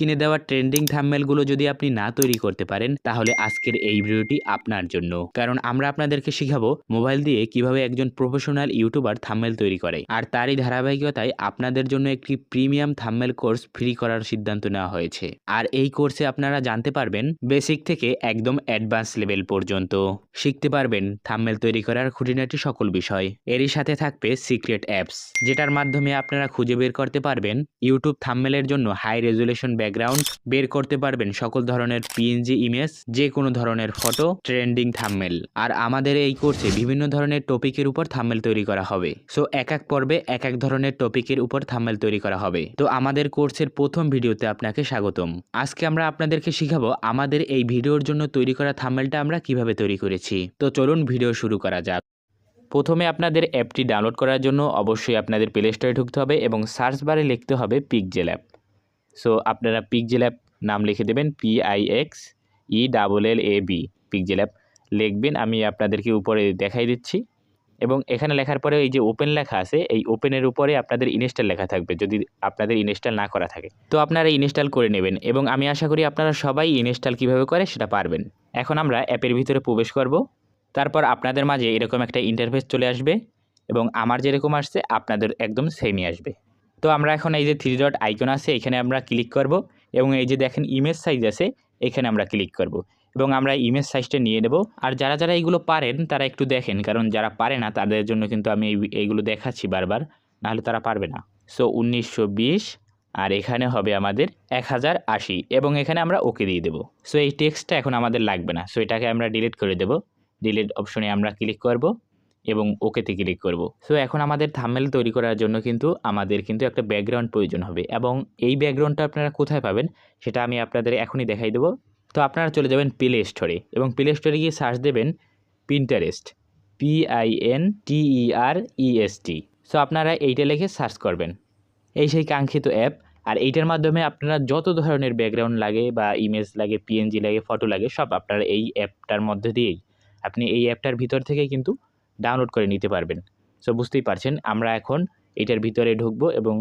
স্ক্রিনে দেওয়া ট্রেন্ডিং থাম্মেলগুলো যদি আপনি না তৈরি করতে পারেন, তাহলে আজকের এই ভিডিওটি আপনার জন্য। কারণ আমরা আপনাদেরকে শিখাবো মোবাইল দিয়ে কীভাবে একজন প্রফেশনাল ইউটিউবার থাম্মেল তৈরি করে। আর তারই ধারাবাহিকতায় আপনাদের জন্য একটি প্রিমিয়াম থাম্মেল কোর্স ফ্রি করার সিদ্ধান্ত নেওয়া হয়েছে। আর এই কোর্সে আপনারা জানতে পারবেন বেসিক থেকে একদম অ্যাডভান্স লেভেল পর্যন্ত। শিখতে পারবেন থাম্মেল তৈরি করার খুঁটিনাটি সকল বিষয়। এরই সাথে থাকবে সিক্রেট অ্যাপস যেটার মাধ্যমে আপনারা খুঁজে বের করতে পারবেন ইউটিউব থাম্মেলের জন্য হাই রেজুলেশন ব্যাকগ্রাউন্ড বের করতে পারবেন সকল ধরনের পিএনজি ইমেজ যে কোনো ধরনের ফটো ট্রেন্ডিং থাম্মেল আর আমাদের এই কোর্সে বিভিন্ন ধরনের টপিকের উপর থাম্মেল তৈরি করা হবে। সো এক এক পর্বে এক এক ধরনের টপিকের উপর থাম্মেল তৈরি করা হবে। তো, আমাদের কোর্সের প্রথম ভিডিওতে আপনাকে স্বাগতম। আজকে আমরা আপনাদেরকে শিখাবো আমাদের এই ভিডিওর জন্য তৈরি করা থাম্মেলটা আমরা কীভাবে তৈরি করেছি। তো, চলুন ভিডিও শুরু করা যাক। প্রথমে আপনাদের অ্যাপটি ডাউনলোড করার জন্য অবশ্যই আপনাদের প্লে স্টোরে ঢুকতে হবে এবং সার্চ বারে লিখতে হবে পিকজেল অ্যাপ সো আপনারা পিকজেল অ্যাপ নাম লিখে দেবেন P I X E double L A B Pixel app লিখবেন, আমি আপনাদেরকে উপরে দেখাই দিচ্ছি। এবং এখানে লেখার পরে এই যে ওপেন লেখা আছে, এই ওপেনের উপরে আপনাদের ইনস্টল লেখা থাকবে, যদি আপনাদের ইনস্টল না করা থাকে। তো আপনারা ইনস্টল করে নেবেন, এবং আমি আশা করি আপনারা সবাই ইনস্টল কীভাবে করে সেটা পারবেন। এখন আমরা অ্যাপের ভিতরে প্রবেশ করব। তারপর আপনাদের মাঝে এরকম একটা ইন্টারফেস চলে আসবে, এবং আমার যেরকম আসছে, আপনাদের একদম সেমই আসবে। তো আমরা এখন এই যে থ্রি ডট আইকন আছে, এখানে আমরা ক্লিক করব এবং এই যে দেখেন ইমেজ সাইজ আছে, এখানে আমরা ক্লিক করব এবং আমরা ইমেজ সাইজটা নিয়ে নেব। আর যারা যারা এইগুলো পারেন, তারা একটু দেখেন, কারণ যারা পারে না, তাদের জন্য কিন্তু আমি এই- এইগুলো দেখাচ্ছি বারবার, নাহলে তারা পারবে না। সো উনিশশো বিশ, আর এখানে হবে আমাদের এক হাজার আশি, এবং এখানে আমরা ওকে দিয়ে দেবো। সো এই টেক্সটটা এখন আমাদের লাগবে না। সো এটাকে আমরা ডিলিট করে দেবো। ডিলিট অপশনে আমরা ক্লিক করব। এবং ওকেতে ক্লিক করব। সো এখন আমাদের থামেল তৈরি করার জন্য কিন্তু আমাদের কিন্তু একটা ব্যাকগ্রাউন্ড প্রয়োজন হবে এবং এই ব্যাকগ্রাউন্ডটা আপনারা কোথায় পাবেন সেটা আমি আপনাদের এখনই দেখাই দেবো। তো আপনারা চলে যাবেন প্লে স্টোরে এবং প্লে স্টোরে গিয়ে সার্চ দেবেন Pinterest P I N I N T E R E so আপনারা এইটা লিখে সার্চ করবেন। এই সেই কাঙ্ক্ষিত অ্যাপ আর এইটার মাধ্যমে আপনারা যত ধরনের ব্যাকগ্রাউন্ড লাগে বা ইমেজ লাগে পিএনজি লাগে ফটো লাগে, সব আপনারা এই অ্যাপটার মধ্যে দিয়েই আপনি এই অ্যাপটার ভিতর থেকেই কিন্তু ডাউনলোড করে নিতে পারবেন। সো বুঝতেই পারছেন, আমরা এখন এটার ভিতরে ঢুকবো এবং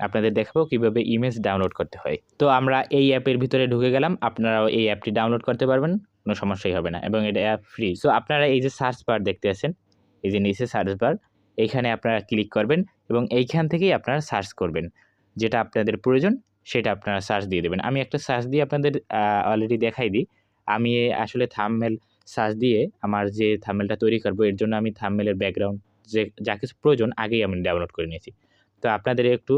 আপনাদের দেখাবো কীভাবে ইমেজ ডাউনলোড করতে হয়। তো আমরা এই অ্যাপের ভিতরে ঢুকে গেলাম, আপনারাও এই অ্যাপটি ডাউনলোড করতে পারবেন, কোনো সমস্যাই হবে না এবং এটা অ্যাপ ফ্রি সো আপনারা এই যে সার্চ বার দেখতে আছেন, এই যে নিচে সার্চ বার এইখানে আপনারা ক্লিক করবেন এবং এইখান থেকেই আপনারা সার্চ করবেন। যেটা আপনাদের প্রয়োজন, সেটা আপনারা সার্চ দিয়ে দেবেন। আমি একটা সার্চ দিয়ে আপনাদের অলরেডি দেখাই দিই। আমি আসলে থামমেল সার্চ দিয়ে আমার যে থাম্বনেলটা তৈরি করব, এর জন্য আমি থাম্বনেলের ব্যাকগ্রাউন্ড যে যা কিছু প্রয়োজন আগেই আমি ডাউনলোড করে নিয়েছি। তো আপনাদের একটু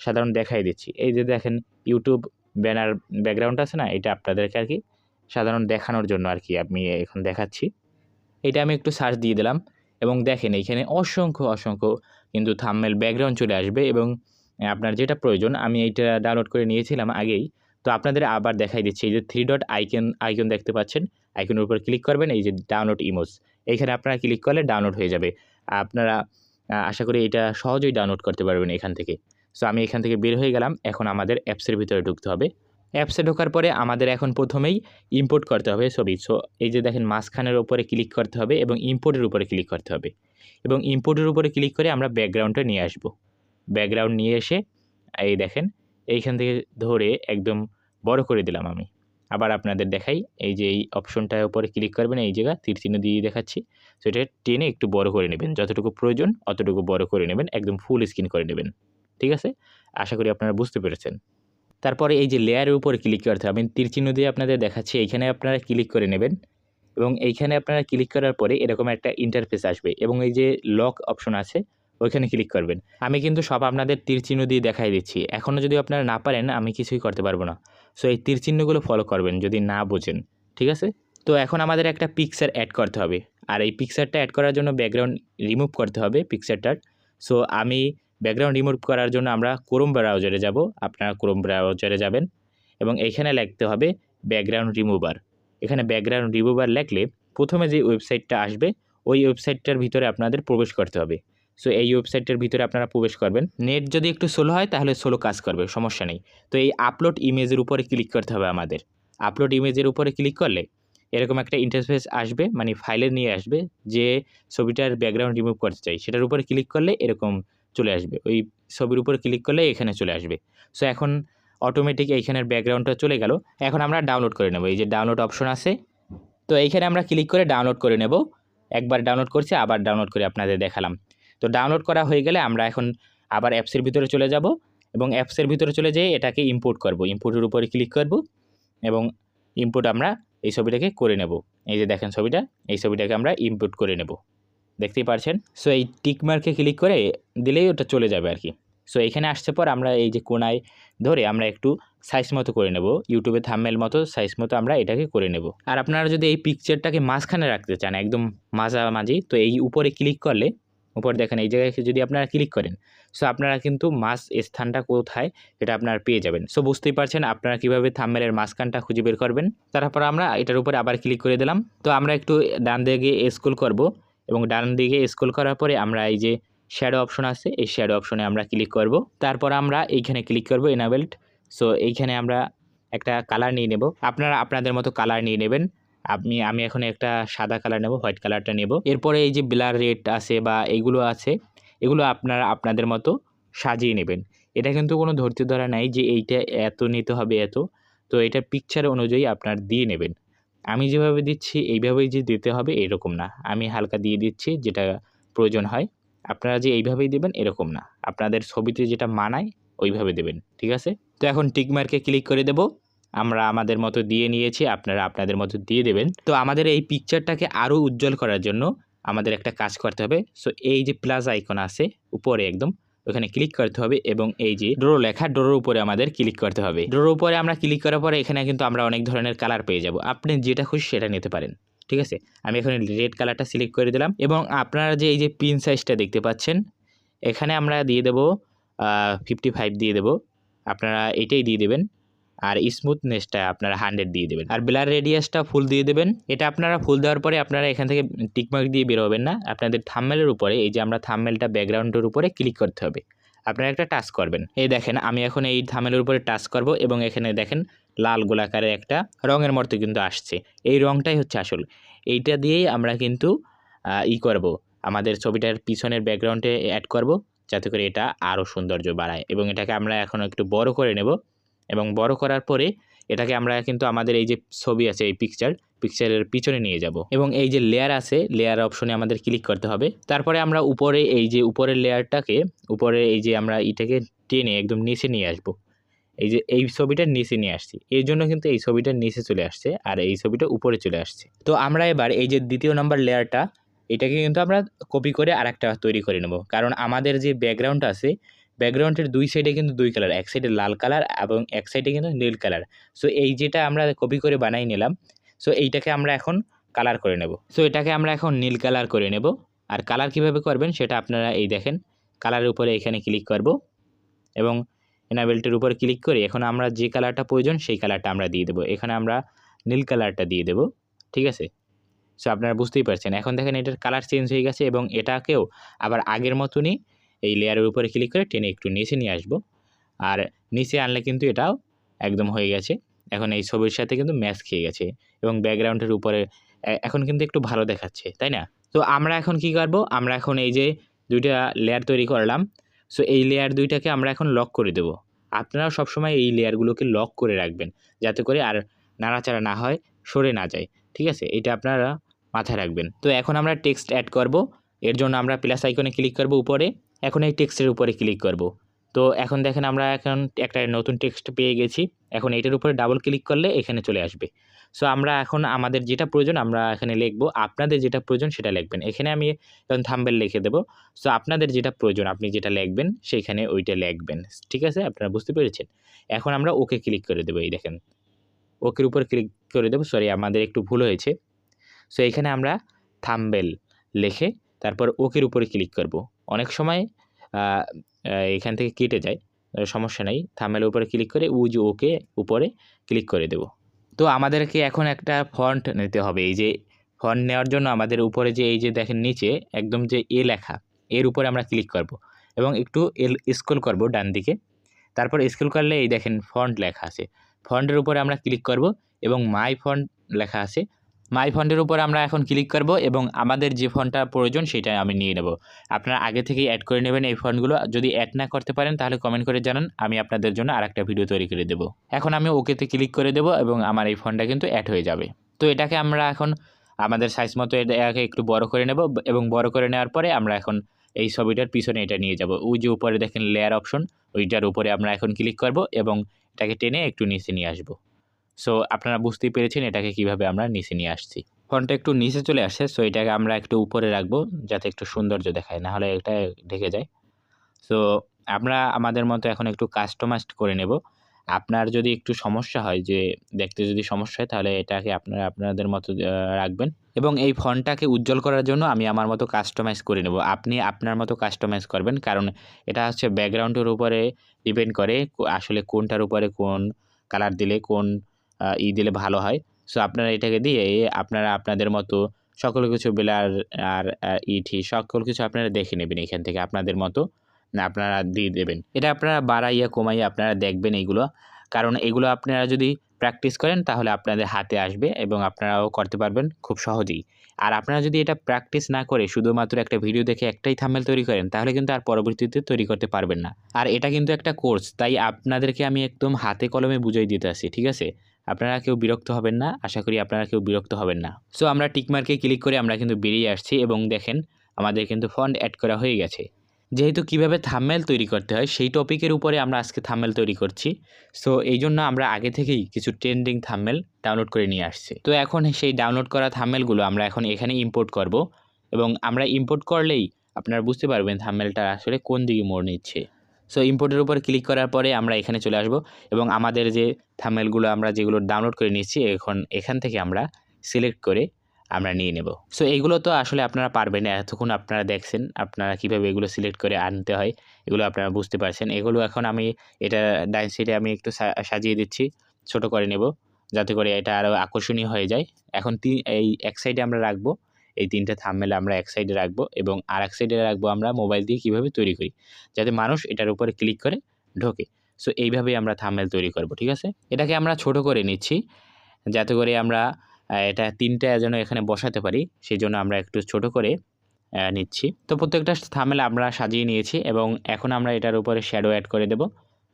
সাধারণ দেখাই দিচ্ছি। এই যে দেখেন ইউটিউব ব্যানার ব্যাকগ্রাউন্ড আছে না, এটা আপনাদেরকে আর কি সাধারণ দেখানোর জন্য আর কি আমি এখন দেখাচ্ছি। এটা আমি একটু সার্চ দিয়ে দিলাম এবং দেখেন, এইখানে অসংখ্য অসংখ্য কিন্তু থাম্বনেল ব্যাকগ্রাউন্ড চলে আসবে এবং আপনার যেটা প্রয়োজন, আমি এইটা ডাউনলোড করে নিয়েছিলাম আগেই। তো আপনাদের আবার দেখাই দিচ্ছি, এই যে থ্রি ডট আইকন আইকন দেখতে পাচ্ছেন আইকনের উপর ক্লিক করবেন, এই যে ডাউনলোড ইমোজ এইখানে আপনারা ক্লিক করলে ডাউনলোড হয়ে যাবে। আপনারা আশা করি এটা সহজেই ডাউনলোড করতে পারবেন এখান থেকে। সো আমি এখান থেকে বের হয়ে গেলাম, এখন আমাদের অ্যাপসের ভিতরে ঢুকতে হবে। অ্যাপসে ঢোকার পরে আমাদের এখন প্রথমেই ইম্পোর্ট করতে হবে ছবি। সো এই যে দেখেন মাঝখানের উপরে ক্লিক করতে হবে এবং ইম্পোর্টের উপরে ক্লিক করতে হবে। এবং ইম্পোর্টের উপরে ক্লিক করে আমরা ব্যাকগ্রাউন্ডটা নিয়ে আসব। ব্যাকগ্রাউন্ড নিয়ে এসে, এই দেখেন, এইখান থেকে ধরে একদম বড় করে দিলাম আমি। আবার আপনাদের দেখাই, এই যে এই অপশনটার উপরে ক্লিক করবেন, এই জায়গা তীর চিহ্ন দিয়ে দেখাচ্ছি। সো এটা টেনে একটু বড় করে নেবেন, যতটুকু প্রয়োজন অতটুকু বড় করে নেবেন, একদম ফুল স্ক্রিন করে নেবেন। ঠিক আছে? আশা করি আপনারা বুঝতে পেরেছেন। তারপরে এই যে লেয়ারের উপরে ক্লিক করতে হবে, আমি তীর চিহ্ন দিয়ে আপনাদের দেখাচ্ছি, এইখানে আপনারা ক্লিক করে নেবেন এবং এইখানে আপনারা ক্লিক করার পরে এরকম একটা ইন্টারফেস আসবে এবং এই যে লক অপশন আছে, ওইখানে ক্লিক করবেন। আমি কিন্তু সব আপনাদের তীর চিহ্ন দিয়ে দেখাই দিচ্ছি। এখনও যদি আপনারা না পারেন, আমি কিছুই করতে পারব না। সো এই তীর চিহ্নগুলো ফলো করবেন যদি না বোঝেন, ঠিক আছে? তো এখন আমাদের একটা পিকচার অ্যাড করতে হবে। আর এই পিকচারটা অ্যাড করার জন্য ব্যাকগ্রাউন্ড রিমুভ করতে হবে পিকচারটার সো আমি ব্যাকগ্রাউন্ড রিমুভ করার জন্য আমরা ক্রোম ব্রাউজারে যাব। আপনারা ক্রোম ব্রাউজারে যাবেন এবং এইখানে লিখতে হবে ব্যাকগ্রাউন্ড রিমুভার এখানে ব্যাকগ্রাউন্ড রিমুভার লিখলে প্রথমে যে ওয়েবসাইটটা আসবে, ওই ওয়েবসাইটটার ভিতরে আপনাদের প্রবেশ করতে হবে। সো এই ওয়েবসাইটের ভিতরে আপনারা প্রবেশ করবেন। নেট যদি একটু স্লো হয়, তাহলে স্লো কাজ করবে, সমস্যা নেই। তো এই আপলোড ইমেজের উপরে ক্লিক করতে হবে আমাদের। আপলোড ইমেজের উপরে ক্লিক করলে এরকম একটা ইন্টারফেস আসবে মানে ফাইলে নিয়ে আসবে, যে ছবিটার ব্যাকগ্রাউন্ড রিমুভ করতে চাই। সেটার উপরে ক্লিক করলে এরকম চলে আসবে। ওই ছবির উপরে ক্লিক করলে এখানে চলে আসবে। সো এখন অটোমেটিক এইখানের ব্যাকগ্রাউন্ডটা চলে গেল। এখন আমরা ডাউনলোড করে নেব। এই যে ডাউনলোড অপশন আছে, তো এইখানে আমরা ক্লিক করে ডাউনলোড করে নেব। একবার ডাউনলোড করছি, আবার ডাউনলোড করে আপনাদের দেখালাম। তো ডাউনলোড করা হয়ে গেলে আমরা এখন আবার অ্যাপসের ভিতরে চলে যাব এবং অ্যাপসের ভিতরে চলে যেয়ে এটাকে ইম্পোর্ট করব। ইম্পোর্টের উপরে ক্লিক করব এবং ইম্পোর্ট আমরা এই ছবিটাকে করে নেব। এই যে দেখেন ছবিটা, এই ছবিটাকে আমরা ইম্পোর্ট করে নেব। দেখতেই পারছেন? সো এই টিক মার্কে ক্লিক করে দিলেই ওটা চলে যাবে আর কি। সো এখানে আসছে পর আমরা এই যে কোনায় ধরে আমরা একটু সাইজ মতো করে নেব। ইউটিউবে থাম্বেল মতো সাইজ মতো আমরা এটাকে করে নেব। আর আপনারা যদি এই পিকচারটাকে মাঝখানে রাখতে চান, একদম মাঝামাঝি, তো এই উপরে ক্লিক করলে উপরে দেখেন, এই জায়গায় যদি আপনারা ক্লিক করেন সো আপনারা কিন্তু মাস স্থানটা কোথায় এটা আপনারা পেয়ে যাবেন। সো বুঝতেই পারছেন আপনারা কীভাবে থাম্বেলের মাঝখানটা খুঁজে বের করবেন। তারপর আমরা এটার উপরে আবার ক্লিক করে দিলাম। তো আমরা একটু ডান দিকে স্ক্রল করব এবং ডান দিকে স্কুল করার পরে আমরা এই যে শ্যাডো অপশন আছে, এই শ্যাডো অপশনে আমরা ক্লিক করব। তারপর আমরা এইখানে ক্লিক করব এনাবেল্ট সো এইখানে আমরা একটা কালার নিয়ে নেব। আপনারা আপনাদের মতো কালার নিয়ে নেবেন। আমি আমি এখন একটা সাদা কালার নেব হোয়াইট কালারটা নেব। এরপরে এই যে ব্লার রেড আছে বা এইগুলো আছে, এগুলো আপনারা, আপনাদের মতো সাজিয়ে নেবেন। এটা কিন্তু কোনো ধরতে ধরা নাই যে এইটা এত নিতে হবে এত। তো এটা পিকচার অনুযায়ী আপনার দিয়ে নেবেন। আমি যেভাবে দিচ্ছি, এইভাবেই যে দিতে হবে এরকম না। আমি হালকা দিয়ে দিচ্ছি যেটা প্রয়োজন হয়। আপনারা যে এইভাবেই দেবেন এরকম না। আপনাদের ছবিতে যেটা মানায়, ওইভাবে দেবেন। ঠিক আছে? তো এখন টিকমার্কে ক্লিক করে দেব। আমরা আমাদের মতো দিয়ে নিয়েছি, আপনারা আপনাদের মতো দিয়ে দেবেন। তো আমাদের এই পিকচারটাকে আরও উজ্জ্বল করার জন্য আমাদের একটা কাজ করতে হবে। সো এই যে প্লাস আইকন আছে, উপরে একদম, ওখানে ক্লিক করতে হবে এবং এই যে ড্রো লেখা ড্রোর উপরে আমাদের ক্লিক করতে হবে। ড্রোর উপরে আমরা ক্লিক করার পরে এখানে কিন্তু আমরা অনেক ধরনের কালার পেয়ে যাব। আপনি যেটা খুশি সেটা নিতে পারেন, ঠিক আছে? আমি এখানে রেড কালারটা সিলেক্ট করে দিলাম এবং আপনারা যে এই যে পিন সাইজটা দেখতে পাচ্ছেন, এখানে আমরা দিয়ে দেবো ফিফটি ফাইভ দিয়ে দেবো। আপনারা এটাই দিয়ে দেবেন। আর স্মুথনেসটা আপনারা হান্ড্রেড দিয়ে দেবেন। আর ব্লার রেডিয়াসটা ফুল দিয়ে দেবেন। এটা আপনারা ফুল দেওয়ার পরে আপনারা এখান থেকে টিকমার্ক দিয়ে বেরোবেন না। আপনাদের থাম্মেলের উপরে, এই যে আমরা থাম্মেলটা ব্যাকগ্রাউন্ডের উপরে ক্লিক করতে হবে। আপনারা একটা টাচ করবেন। এই দেখেন, আমি এখন এই থামেলের উপরে টাচ করব এবং এখানে দেখেন, লাল গোলাকারের একটা রঙের মতো কিন্তু আসছে। এই রঙটাই হচ্ছে আসল। এইটা দিয়েই আমরা কিন্তু ই করব। আমাদের ছবিটার পিছনের ব্যাকগ্রাউন্ডে অ্যাড করব, যাতে করে এটা আরও সৌন্দর্য বাড়ায়। এবং এটাকে আমরা এখন একটু বড় করে নেব। এবং বড় করার পরে এটাকে আমরা কিন্তু আমাদের এই যে ছবি আছে, এই পিকচার পিকচারের পিছনে নিয়ে যাব। এবং এই যে লেয়ার আছে লেয়ার অপশনে আমাদের ক্লিক করতে হবে। তারপরে আমরা উপরে এই যে উপরের লেয়ারটাকে উপরে এই যে আমরা এটাকে টেনে একদম নিচে নিয়ে আসব। এই যে এই ছবিটার নিচে নিয়ে আসছি। এই জন্য কিন্তু এই ছবিটার নিচে চলে আসছে আর এই ছবিটা উপরে চলে আসছে। তো আমরা এবার এই যে দ্বিতীয় নম্বর লেয়ারটা এটাকে কিন্তু আমরা কপি করে আরেকটা তৈরি করে নেব। কারণ আমাদের যে ব্যাকগ্রাউন্ড আছে ব্যাকগ্রাউন্ডের দুই সাইডে কিন্তু দুই কালার এক সাইডে লাল কালার এবং এক সাইডে কিন্তু নীল কালার সো এই যেটা আমরা কপি করে বানাই নিলাম সো এইটাকে আমরা এখন কালার করে নেব। সো এটাকে আমরা এখন নীল কালার করে নেব। আর কালার কীভাবে করবেন সেটা আপনারা এই দেখেন কালারের উপরে এখানে ক্লিক করব এবং এনাবেলটির উপর ক্লিক করে এখন আমরা যে কালারটা প্রয়োজন সেই কালারটা আমরা দিয়ে দেবো। এখানে আমরা নীল কালারটা দিয়ে দেবো, ঠিক আছে? সো আপনারা বুঝতেই পারছেন। এখন দেখেন এটার কালার চেঞ্জ হয়ে গেছে এবং এটাকেও আবার আগের মতনই এই লেয়ারের উপরে ক্লিক করে টেনে একটু নিচে নিয়ে আসব। আর নিচে আনলে কিন্তু এটাও একদম হয়ে গেছে। এখন এই ছবির সাথে কিন্তু ম্যাচ খেয়ে গেছে এবং ব্যাকগ্রাউন্ডের উপরে এখন কিন্তু একটু ভালো দেখাচ্ছে, তাই না? তো আমরা এখন কি করব? আমরা এখন এই যে দুইটা লেয়ার তৈরি করলাম। সো এই লেয়ার দুইটাকে আমরা এখন লক করে দেব। আপনারা সবসময় এই লেয়ারগুলোকে লক করে রাখবেন যাতে করে আর নাড়াচাড়া না হয়, সরে না যায়, ঠিক আছে? এটা আপনারা মাথায় রাখবেন। তো এখন আমরা টেক্সট অ্যাড করব। এর জন্য আমরা প্লাস আইকনে ক্লিক করব উপরে। এখন এই টেক্সটের উপরে ক্লিক করব। তো এখন দেখেন আমরা এখন একটা নতুন টেক্সট পেয়ে গেছি। এখন এটার উপরে ডাবল ক্লিক করলে এখানে চলে আসবে। সো আমরা এখন আমাদের যেটা প্রয়োজন আমরা এখানে লিখব। আপনাদের যেটা প্রয়োজন সেটা লিখবেন। এখানে আমি এখন থাম্বেল লিখে দেবো। সো আপনাদের যেটা প্রয়োজন আপনি যেটা লিখবেন সেইখানে ওইটা লিখবেন। ঠিক আছে? আপনারা বুঝতে পেরেছেন? এখন আমরা ওকে ক্লিক করে দেবো এই দেখেন। ওকের উপর ক্লিক করে দেবো। সরি আমাদের একটু ভুল হয়েছে। সো এখানে আমরা থাম্বেল লিখে তারপর ওকের উপরে ক্লিক করব। অনেক সময় এখান থেকে কেটে যায় সমস্যা নেই। থাম্বেলের উপরে ক্লিক করে উজ ওকে উপরে ক্লিক করে দেব। তো আমাদেরকে এখন একটা ফন্ট নিতে হবে। এই যে ফন্ট নেওয়ার জন্য আমাদের উপরে যে, এই যে দেখেন নিচে একদম যে এ লেখা, এর উপরে আমরা ক্লিক করব এবং একটু এল স্ক্রল করব ডান দিকে। তারপর স্ক্রল করলে এই দেখেন ফন্ট লেখা আছে। ফন্টের উপরে আমরা ক্লিক করব এবং মাই ফন্ট লেখা আছে। মাই ফন্টের উপর আমরা এখন ক্লিক করব এবং আমাদের যে ফন্টটা প্রয়োজন সেটা আমি নিয়ে নেব। আপনারা আগে থেকেই অ্যাড করে নেবেন এই ফন্টগুলো। যদি অ্যাড না করতে পারেন, তাহলে কমেন্ট করে জানান। আমি আপনাদের জন্য আরেকটা ভিডিও তৈরি করে দেবো। এখন আমি ওকেতে ক্লিক করে দেবো এবং আমার এই ফন্টটা কিন্তু অ্যাড হয়ে যাবে। তো এটাকে আমরা এখন আমাদের সাইজ মতো এটাকে একটু বড় করে নেব এবং বড় করে নেওয়ার পরে আমরা এখন এই ছবিটার পিছনে এটা নিয়ে যাব। ওই যে উপরে দেখেন লেয়ার অপশন ওইটার উপরে আমরা এখন ক্লিক করব এবং এটাকে টেনে একটু নিচে নিয়ে আসব। সো আপনারা বুঝতেই পেরেছেন এটাকে কীভাবে আমরা নিচে নিয়ে আসছি। ফোনটা একটু নিচে চলে আসে সো এটাকে আমরা একটু উপরে রাখব যাতে একটু সৌন্দর্য দেখায় না হলে এটা ঢেকে যায়। সো আমরা আমাদের মতো এখন একটু কাস্টমাইজড করে নেব। আপনার যদি একটু সমস্যা হয়, যে দেখতে যদি সমস্যা হয়, তাহলে এটাকে আপনারা, আপনাদের মতো রাখবেন। এবং এই ফন্টটাকে উজ্জ্বল করার জন্য আমি আমার মতো কাস্টমাইজ করে নেব। আপনি আপনার মতো কাস্টমাইজ করবেন, কারণ এটা হচ্ছে ব্যাকগ্রাউন্ডের উপরে ডিপেন্ড করে আসলে কোনটার উপরে কোন কালার দিলে কোন ই দিলে ভালো হয়। সো আপনারা এটাকে দিয়ে আপনারা আপনাদের মতো সকল কিছু বেলার আর ইটি সকল কিছু আপনারা দেখে নেবেন এখান থেকে আপনাদের মতো। না, আপনারা দিয়ে দেবেন। এটা আপনারা বাড়াইয়া কমাইয়া আপনারা দেখবেন এইগুলো কারণ এগুলো আপনারা যদি প্র্যাকটিস করেন, তাহলে আপনাদের হাতে আসবে এবং আপনারাও করতে পারবেন খুব সহজেই। আর আপনারা যদি এটা প্র্যাকটিস না করে শুধুমাত্র একটা ভিডিও দেখে একটাই থামেল তৈরি করেন, তাহলে কিন্তু আর পরবর্তীতে তৈরি করতে পারবেন না। আর এটা কিন্তু একটা কোর্স তাই আপনাদেরকে আমি একদম হাতে কলমে বুঝিয়ে দিতে আসি, ঠিক আছে? আপনারা কেউ বিরক্ত হবেন না, আশা করি আপনারা কেউ বিরক্ত হবেন না। সো আমরা টিকমার্কে ক্লিক করে আমরা কিন্তু বেরিয়ে আসছি এবং দেখেন আমাদের কিন্তু ফন্ড অ্যাড করা হয়ে গেছে। যেহেতু কীভাবে থাম্মেল তৈরি করতে হয়, সেই টপিকের উপরে আমরা আজকে থাম্মেল তৈরি করছি। সো এই জন্য আমরা আগে থেকেই কিছু ট্রেন্ডিং থাম্মেল ডাউনলোড করে নিয়ে আসছি। তো এখন সেই ডাউনলোড করা থাম্মেলগুলো আমরা এখন এখানে ইম্পোর্ট করব এবং আমরা ইম্পোর্ট করলেই আপনারা বুঝতে পারবেন থাম্মেলটা আসলে কোন দিকে মোড় নিচ্ছে। সো ইম্পোর্টের উপর ক্লিক করার পরে আমরা এখানে চলে আসব এবং আমাদের যে থামেলগুলো আমরা যেগুলো ডাউনলোড করে নিচ্ছি, এখন এখান থেকে আমরা সিলেক্ট করে আমরা নিয়ে নেব। সো এগুলো তো আসলে আপনারা পারবেন এতক্ষণ আপনারা দেখছেন আপনারা কীভাবে এগুলো সিলেক্ট করে আনতে হয়, এগুলো আপনারা বুঝতে পারছেন। এগুলো এখন আমি এটা ডাইন সাইডে আমি একটু সাজিয়ে দিচ্ছি, ছোট করে নেব, যাতে করে এটা আরও আকর্ষণীয় হয়ে যায়। এখন তিন এই এক সাইডে আমরা রাখব। এই তিনটে থাম্মেল আমরা এক সাইডে রাখব এবং আর এক সাইডে রাখব আমরা মোবাইল দিয়ে কীভাবে তৈরি করি, যাতে মানুষ এটার উপরে ক্লিক করে ঢোকে। সো এইভাবেই আমরা থাম্মেল তৈরি করব, ঠিক আছে? এটাকে আমরা ছোট করে নিচ্ছি, যাতে করে আমরা এটা তিনটা যেন এখানে বসাতে পারি সেই জন্য আমরা একটু ছোট করে নিচ্ছি। তো, প্রত্যেকটা থামেল আমরা সাজিয়ে নিয়েছি এবং এখন আমরা এটার উপরে শ্যাডো অ্যাড করে দেব,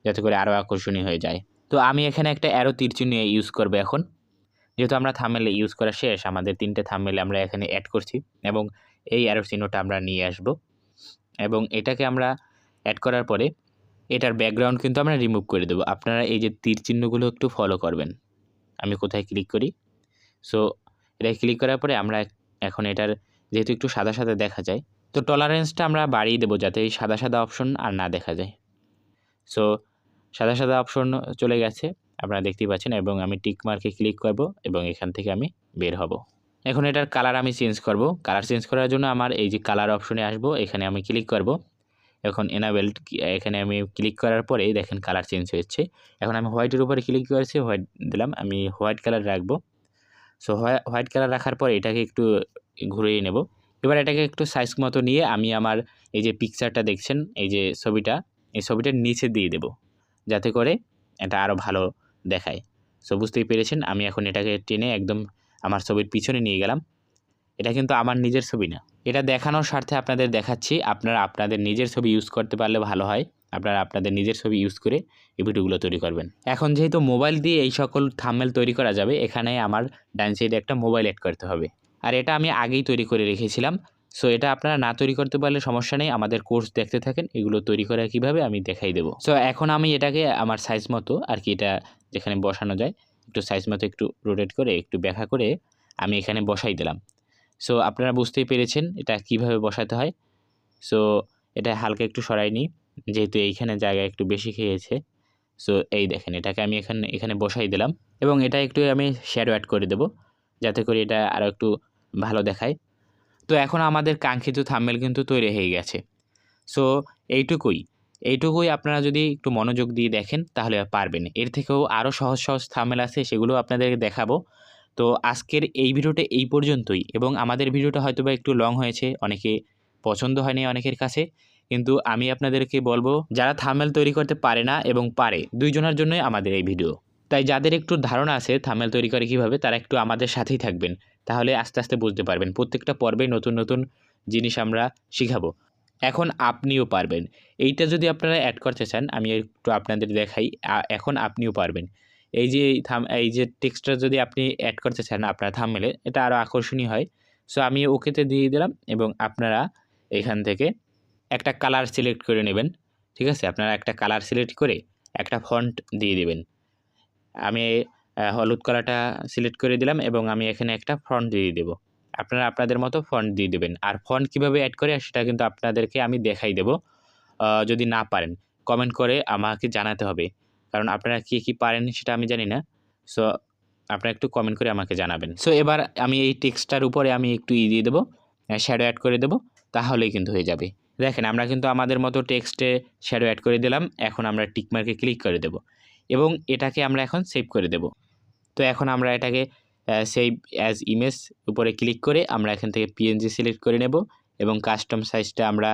যাতে করে আরও আকর্ষণীয় হয়ে যায়। তো, আমি এখানে একটা অ্যারো তীর চিহ্ন ইউজ করব এখন। যেহেতু আমরা থামেলে ইউজ করা শেষ, আমাদের তিনটে থামেলে আমরা এখানে অ্যাড করছি এবং এই অ্যারো চিহ্নটা আমরা নিয়ে আসব। এবং এটাকে আমরা অ্যাড করার পরে এটার ব্যাকগ্রাউন্ড কিন্তু আমরা রিমুভ করে দেবো। আপনারা এই যে তীর চিহ্নগুলো একটু ফলো করবেন। আমি কোথায় ক্লিক করি? সো এটা ক্লিক করার পরে আমরা এখন এটার যেহেতু একটু সাদা সাদা দেখা যায়, তো টলারেন্সটা আমরা বাড়িয়ে দেবো যাতে এই সাদা সাদা অপশন আর না দেখা যায়। সো সাদা সাদা অপশন চলে গেছে। আপনারা দেখতেই পাচ্ছেন এবং আমি টিক মার্কে ক্লিক করব এবং এখান থেকে আমি বের হব। এখন এটার কালার আমি চেঞ্জ করব। কালার চেঞ্জ করার জন্য আমার এই যে কালার অপশনে আসব, এখানে আমি ক্লিক করব। এখন এনাবেল এখানে আমি ক্লিক করার পরে দেখেন কালার চেঞ্জ হয়েছে। এখন আমি হোয়াইটের উপরে ক্লিক করেছি হোয়াইট দিলাম, আমি হোয়াইট কালার রাখব। সো হোয়াইট কালার রাখার পরে এটাকে একটু ঘুরিয়ে নেব। এবার এটাকে একটু সাইজ মতো নিয়ে আমি আমার এই যে পিকচারটা দেখছেন, এই যে ছবিটা, এই ছবিটার নিচে দিয়ে দেব। যাতে করে এটা আরও ভালো দেখায়। সো বুঝতেই পেরেছেন, আমি এখন এটাকে টেনে একদম আমার ছবির পিছনে নিয়ে গেলাম। এটা কিন্তু আমার নিজের ছবি না। এটা দেখানোর স্বার্থে আপনাদের দেখাচ্ছি, আপনারা আপনাদের নিজের ছবি ইউজ করতে পারলে ভালো হয়। আপনারা আপনাদের নিজের ছবি ইউজ করে এই ভিডিওগুলো তৈরি করবেন। এখন যেহেতু মোবাইল দিয়ে এই সকল থাম্মেল তৈরি করা যাবে, এখানে আমার ডান সাইডে একটা মোবাইল অ্যাড করতে হবে। আর এটা আমি আগেই তৈরি করে রেখেছিলাম। সো এটা আপনারা না তৈরি করতে পারলে সমস্যা নেই, আমাদের কোর্স দেখতে থাকেন, এগুলো তৈরি করা কীভাবে আমি দেখাই দেবো। সো এখন আমি এটাকে আমার সাইজ মতো আর কি এটা যেখানে বসানো যায়, একটু সাইজ মতো একটু রোটেট করে, একটু ব্যাখ্যা করে আমি এখানে বসাই দিলাম। সো আপনারা বুঝতেই পেরেছেন এটা কীভাবে বসাতে হয়। সো এটা হালকা একটু সরাই নিই, যেহেতু এইখানে জায়গা একটু বেশি খেয়েছে। সো এই দেখেন, এটাকে আমি এখানে এখানে বসাই দিলাম এবং এটা একটু আমি শ্যাডো অ্যাড করে দেবো, যাতে করে এটা আরও একটু ভালো দেখায়। তো এখন আমাদের কাঙ্ক্ষিত থাম্বেল কিন্তু তৈরি হয়ে গেছে। সো এইটুকুই। এইটুকুই আপনারা যদি একটু মনোযোগ দিয়ে দেখেন, তাহলে পারবেন। এর থেকেও আরও সহজ সহজ থামেল আছে, সেগুলো আপনাদেরকে দেখাবো। তো আজকের এই ভিডিওটা এই পর্যন্তই এবং আমাদের ভিডিওটা হয়তো বা একটু লং হয়েছে, অনেকে পছন্দ হয়নি অনেকের কাছে। কিন্তু আমি আপনাদেরকে বলব, যারা থামেল তৈরি করতে পারে না এবং পারে, দুইজনের জন্যই আমাদের এই ভিডিও। তাই যাদের একটু ধারণা আছে থামেল তৈরি করে কীভাবে, তারা একটু আমাদের সাথেই থাকবেন। তাহলে আস্তে আস্তে বুঝতে পারবেন। প্রত্যেকটা পর্বে নতুন নতুন জিনিস আমরা শিখাবো। এখন আপনিও পারবেন। এইটা যদি আপনারা অ্যাড করতে চান, আমি একটু আপনাদের দেখাই এখন আপনিও পারবেন। এই যে থাম, এই যে টেক্সটটা যদি আপনি অ্যাড করতে চান আপনার থামমেলে এটা আরও আকর্ষণীয় হয়। সো আমি ওকেতে দিয়ে দিলাম এবং আপনারা এখান থেকে একটা কালার সিলেক্ট করে নেবেন। ঠিক আছে? আপনারা একটা কালার সিলেক্ট করে একটা ফন্ট দিয়ে দেবেন। আমি হলুদ কালারটা সিলেক্ট করে দিলাম এবং আমি এখানে একটা ফন্ট দিয়ে দেব। আপনারা আপনাদের মতো ফন্ট দিয়ে দেবেন। আর ফন্ট কীভাবে অ্যাড করে, সেটা কিন্তু আপনাদেরকে আমি দেখাই দেব। যদি না পারেন কমেন্ট করে আমাকে জানাতে হবে। কারণ আপনারা কী কী পারেন সেটা আমি জানি না। সো আপনারা একটু কমেন্ট করে আমাকে জানাবেন। সো এবার আমি এই টেক্সটটার উপরে আমি একটু ই দিয়ে দেবো শ্যাডো অ্যাড করে দেবো, তাহলেই কিন্তু হয়ে যাবে। দেখেন, আমরা কিন্তু আমাদের মতো টেক্সটে শ্যাডো অ্যাড করে দিলাম, এখন আমরা টিকমার্কে ক্লিক করে দেব। এবং এটাকে আমরা এখন সেভ করে দেব। তো এখন আমরা এটাকে সেভ অ্যাজ ইমেজ উপরে ক্লিক করে আমরা এখান থেকে পিএনজি সিলেক্ট করে নেব এবং কাস্টম সাইজটা আমরা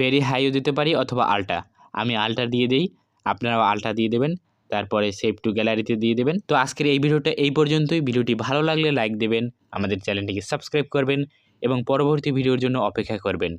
ভেরি হাইও দিতে পারি অথবা আলটা আমি আলটা দিয়ে দিই, আপনারাও আলটা দিয়ে দেবেন, তারপরে সেভ টু গ্যালারিতে দিয়ে দেবেন। তো আজকের এই ভিডিওটা এই পর্যন্তই। ভিডিওটি ভালো লাগলে লাইক দেবেন, আমাদের চ্যানেলটিকে সাবস্ক্রাইব করবেন এবং পরবর্তী ভিডিওর জন্য অপেক্ষা করবেন।